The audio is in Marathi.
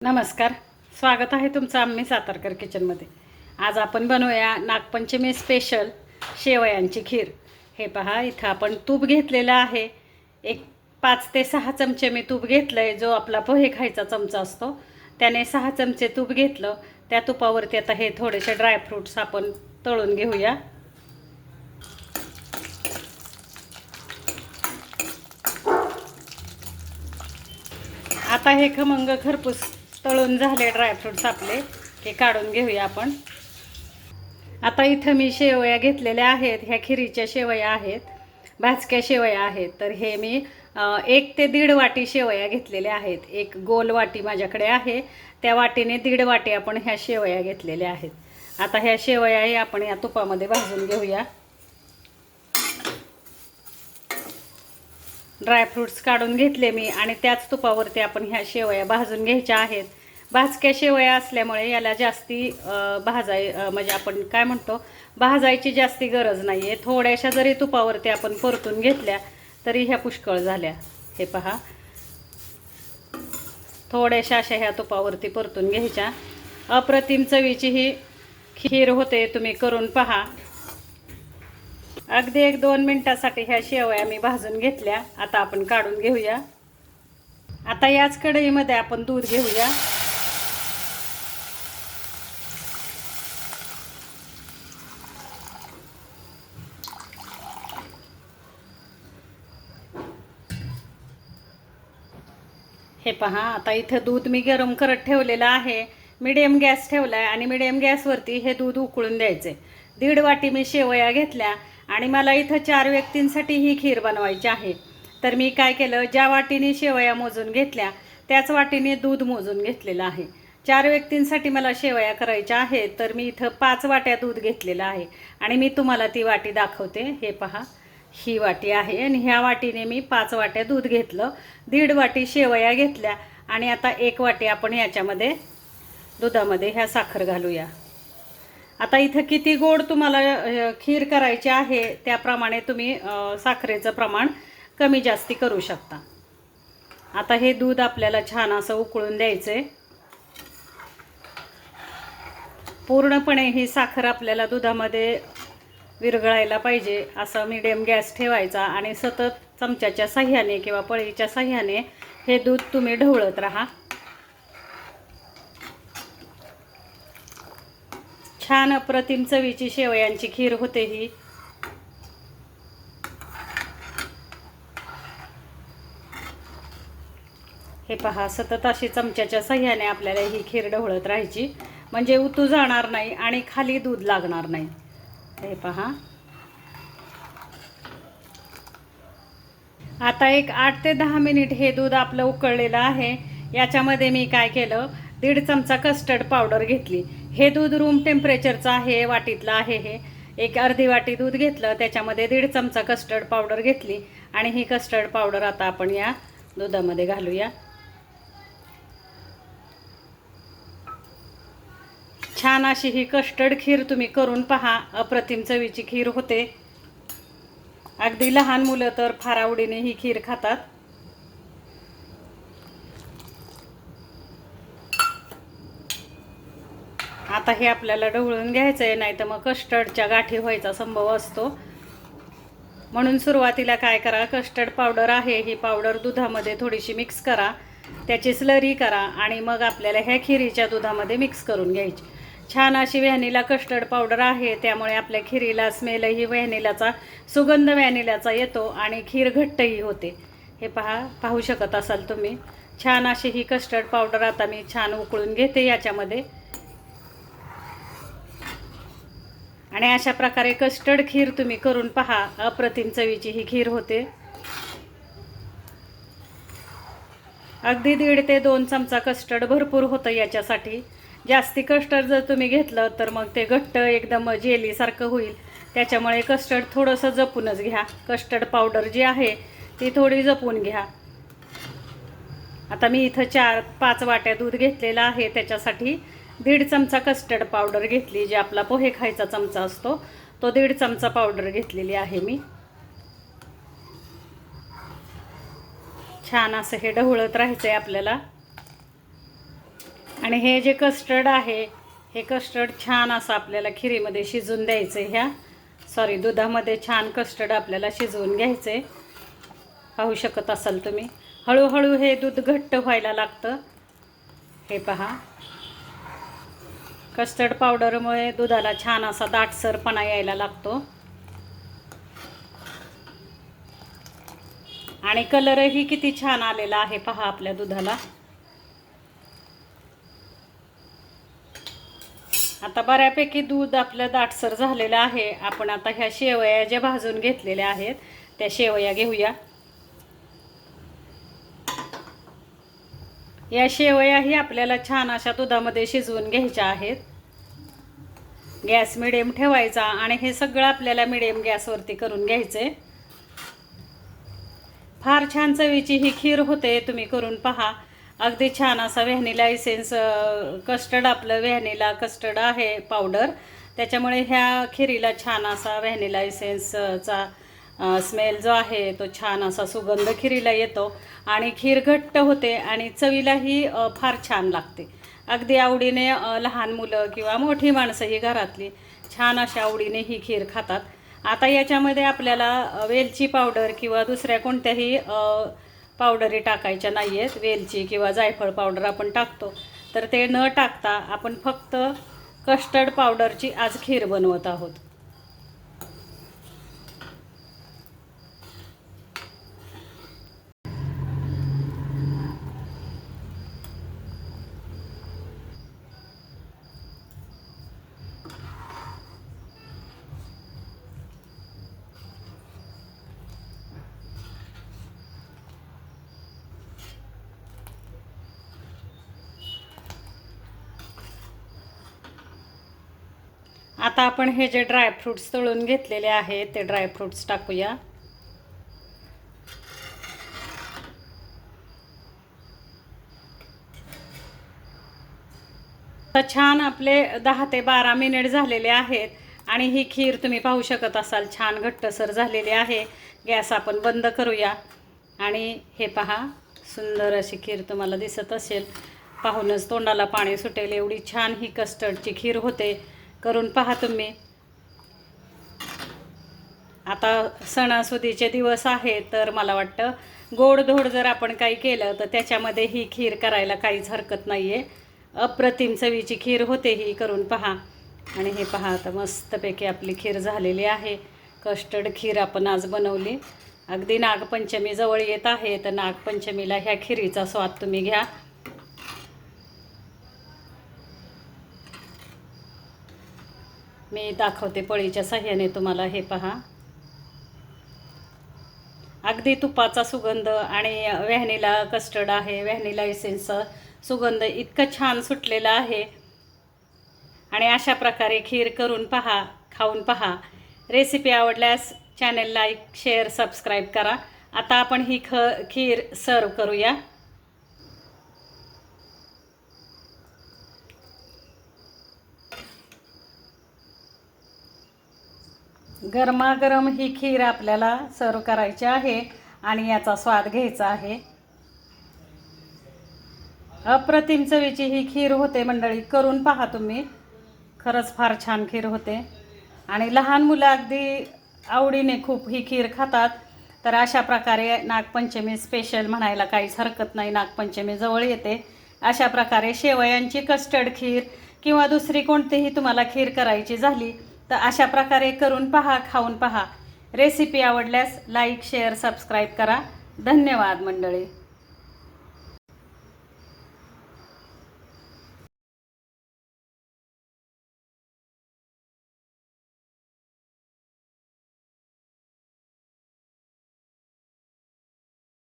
नमस्कार. स्वागत आहे तुमचं आम्ही सातारकर किचनमध्ये. आज आपण बनवूया नागपंचमी स्पेशल शेवयांची खीर. हे पहा इथं आपण तूप घेतलेलं आहे. एक पाच ते सहा चमचे मी तूप घेतलं आहे जो आपला पोहे खायचा चमचा असतो. त्याने सहा चमचे तूप घेतलं. त्या तुपावरती आता हे थोडेसे ड्रायफ्रूट्स आपण तळून घेऊया. आता हे खमंग खरपूस तळून झाले ड्रायफ्रूट्स आपले हे काढून घेऊया आपण. आता इथं मी शेवया घेतलेल्या आहेत ह्या खिरीच्या शेवया आहेत भाजक्या शेवया आहेत. तर हे मी एक ते दीड वाटी शेवया घेतलेल्या आहेत. एक गोल वाटी माझ्याकडे आहे. त्या वाटीने दीड वाटी आपण ह्या शेवया घेतलेल्या आहेत. आता ह्या शेवया हे आपण या तुपामध्ये भाजून घेऊया. ड्रायफ्रूट्स काढून घेतले मी आणि त्याच तुपावरती आपण ह्या शेवया भाजून घ्यायच्या आहेत. भाजक्या शेवया असल्यामुळे याला जास्ती भाजाय म्हणजे आपण काय म्हणतो भाजायची जास्ती गरज नाही आहे थोड्याशा जरी तुपावरती आपण परतून घेतल्या तरी ह्या पुष्कळ झाल्या. हे पहा. थोड्याशा अशा ह्या तुपावरती परतून घ्यायच्या. अप्रतिम चवीची ही खीर होते तुम्ही करून पहा. अगदी एक दोन मिनिटासाठी ह्या शेवया मी भाजून घेतल्या. आता आपण काढून घेऊया. आता याच कढईमध्ये आपण दूध घेऊया. हे पहा आता इथं दूध मी गरम करत ठेवलेलं आहे. मिडियम गॅस ठेवला आहे आणि मिडियम गॅसवरती हे दूध उकळून द्यायचे दीड वाटी मी शेवया घेतल्या. आणि मला इथं चार व्यक्तींसाठी ही खीर बनवायची आहे. तर मी काय केलं ज्या वाटीने शेवया मोजून घेतल्या त्याच वाटीने दूध मोजून घेतलेलं आहे. चार व्यक्तींसाठी मला शेवया करायच्या आहेत तर मी इथं पाच वाट्या दूध घेतलेलं आहे. आणि मी तुम्हाला ती वाटी दाखवते. हे पहा ही वाटी आहे आणि ह्या वाटीने मी पाच वाट्या दूध घेतलं. दीड वाटी शेवया घेतल्या आणि आता एक वाटी आपण याच्यामध्ये दुधामध्ये ह्या साखर घालूया. आता इथं किती गोड तुम्हाला खीर करायची आहे त्याप्रमाणे तुम्ही साखरेचं प्रमाण कमी जास्ती करू शकता. आता हे दूध आपल्याला छान असं उकळून द्यायचं आहे पूर्णपणे ही साखर आपल्याला दुधामध्ये विरघळायला पाहिजे असं मिडियम गॅस ठेवायचा आणि सतत चमच्याच्या साह्याने किंवा पळीच्या साह्याने हे दूध तुम्ही ढवळत राहा. छान अप्रतिम चवीची शेवयांची खीर होते ही. हे पहा सतत अशी चमच्याच्या सह्याने आपल्याला ही खीर ढवळत राहायची. म्हणजे उतू जाणार नाही आणि खाली दूध लागणार नाही. हे पहा. आता एक आठ ते दहा मिनिट हे दूध आपलं उकळलेलं आहे. याच्यामध्ये मी काय केलं दीड चमचा कस्टर्ड पावडर घेतली. हे दूध रूम टेम्परेचरचं आहे वाटीतलं आहे हे. एक अर्धी वाटी दूध घेतलं त्याच्यामध्ये दीड चमचा कस्टर्ड पावडर घेतली आणि ही कस्टर्ड पावडर आता आपण या दुधामध्ये घालूया. छान अशी ही कस्टर्ड खीर तुम्ही करून पहा. अप्रतिम चवीची खीर होते. अगदी लहान मुलं तर फार आवडीने ही खीर खातात. आता हे आपल्याला ढवळून घ्यायचं आहे नाही तर मग कस्टर्डच्या गाठी व्हायचा संभव असतो. म्हणून सुरुवातीला काय करा कस्टर्ड पावडर आहे ही पावडर दुधामध्ये थोडीशी मिक्स करा त्याची स्लरी करा आणि मग आपल्याला ह्या खिरीच्या दुधामध्ये मिक्स करून घ्यायची. छान अशी व्हॅनिला कस्टर्ड पावडर आहे त्यामुळे आपल्या खिरीला स्मेलही व्हॅनिलाचा सुगंध व्हॅनिलाचा येतो आणि खीर घट्टही होते. हे पहा पाहू शकत असाल तुम्ही. छान अशी ही कस्टर्ड पावडर आता मी छान उकळून घेते याच्यामध्ये. आणि अशा प्रकारे कस्टर्ड खीर तुम्ही करून पहा. अप्रतिम चवीची ही खीर होते. अगदी दीड ते दोन चमचा कस्टर्ड भरपूर होतं याच्यासाठी. जास्ती कस्टर्ड जर तुम्ही घेतलं तर मग ते घट्ट एकदम जेलीसारखं होईल. त्याच्यामुळे कस्टर्ड थोडंसं जपूनच घ्या. कस्टर्ड पावडर जी आहे ती थोडी जपून घ्या. आता मी इथं चार पाच वाट्या दूध घेतलेलं आहे त्याच्यासाठी. दीड चमचा कस्टर्ड पावडर घेतली जी आपला पोहे खायचा चमचा असतो तो दीड चमचा पावडर घेतलेली आहे मी. छान असं हे ढवळत राहायचं आहे आपल्याला. आणि हे जे कस्टर्ड आहे हे कस्टर्ड छान असं आपल्याला खिरीमध्ये शिजवून द्यायचं आहे ह्या. सॉरी दुधामध्ये छान कस्टर्ड आपल्याला शिजवून घ्यायचं आहे पाहू शकत असाल तुम्ही. हळूहळू हे दूध घट्ट व्हायला लागतं. हे पहा. कस्टर्ड पावडरमुळे दुधाला छान असा दाटसरपणा यायला लागतो. आणि कलरही किती छान आलेला आहे पहा आपल्या दुधाला. आता बऱ्यापैकी दूध आपलं दाटसर झालेलं आहे. आपण आता ह्या शेवया ज्या भाजून घेतलेल्या आहेत त्या शेवया घेऊया. या शेवयाही आपल्याला छान अशा दुधामध्ये शिजवून घ्यायच्या आहेत. गॅस मिडियम ठेवायचा आणि हे सगळं आपल्याला मिडियम गॅसवरती करून घ्यायचे. फार छान चवीची ही खीर होते तुम्ही करून पहा. अगदी छान असा व्हॅनिला इसेन्स कस्टर्ड आपलं व्हॅनिला कस्टर्ड आहे पावडर. त्याच्यामुळे ह्या खिरीला छान असा व्हॅनिला इसेन्सचा स्मेल जो आहे तो छान असा सुगंध खिरीला येतो आणि खीर घट्ट होते आणि चवीलाही फार छान लागते. अगदी आवडीने लहान मुलं किंवा मोठी माणसं ही घरातली छान अशा आवडीने ही खीर खातात. आता याच्यामध्ये आपल्याला वेलची पावडर किंवा दुसऱ्या कोणत्याही पावडरी टाकायच्या नाही आहेत वेलची किंवा जायफळ पावडर आपण टाकतो. तर ते न टाकता आपण फक्त कस्टर्ड पावडरची आज खीर बनवत आहोत. आता आपण हे जे ड्रायफ्रूट्स तळून घेतलेले आहेत ते ड्रायफ्रूट्स टाकूया. तर छान आपले दहा ते बारा मिनिट झालेले आहेत आणि ही खीर तुम्ही पाहू शकत असाल छान घट्टसर झालेली आहे. गॅस आपण बंद करूया. आणि हे पहा सुंदर अशी खीर तुम्हाला दिसत असेल. पाहूनच तोंडाला पाणी सुटेल. एवढी छान ही कस्टर्डची खीर होते. करून पहा तुम्ही. आता सणासुदीचे दिवस आहे तर मला वाटतं गोडधोड जर आपण काही केलं तर त्याच्यामध्ये ही खीर करायला काहीच हरकत नाही आहे अप्रतिम चवीची खीर होते ही करून पहा. आणि हे पहा आता मस्तपैकी आपली खीर झालेली आहे. कस्टर्ड खीर आपण आज बनवली. अगदी नागपंचमी जवळ येत आहे तर नागपंचमीला ह्या खिरीचा स्वाद तुम्ही घ्या. मी दाखवते पळीच्या साह्याने तुम्हाला हे पहा. अगदी तुपाचा सुगंध आणि व्हॅनिला कस्टर्ड आहे. व्हॅनिला एसेन्सचा सुगंध इतकं छान सुटलेला आहे. आणि अशा प्रकारे खीर करून पहा खाऊन पहा. रेसिपी आवडल्यास चॅनल लाईक शेअर सबस्क्राईब करा. आता आपण ही ख खीर सर्व करूया. गरमागरम ही खीर आपल्याला सर्व करायची आहे आणि याचा स्वाद घ्यायचा आहे. अप्रतिम चवीची ही खीर होते मंडळी करून पहा तुम्ही. खरंच फार छान खीर होते. आणि लहान मुलं अगदी आवडीने खूप ही खीर खातात. तर अशा प्रकारे नागपंचमी स्पेशल म्हणायला काहीच हरकत नाही नागपंचमी जवळ येते. अशा प्रकारे शेवयांची कस्टर्ड खीर किंवा दुसरी कोणतीही तुम्हाला खीर करायची झाली तर अशा प्रकारे करून पहा खाऊन पहा. रेसिपी आवडल्यास लाईक शेअर सबस्क्राईब करा. धन्यवाद मंडळी.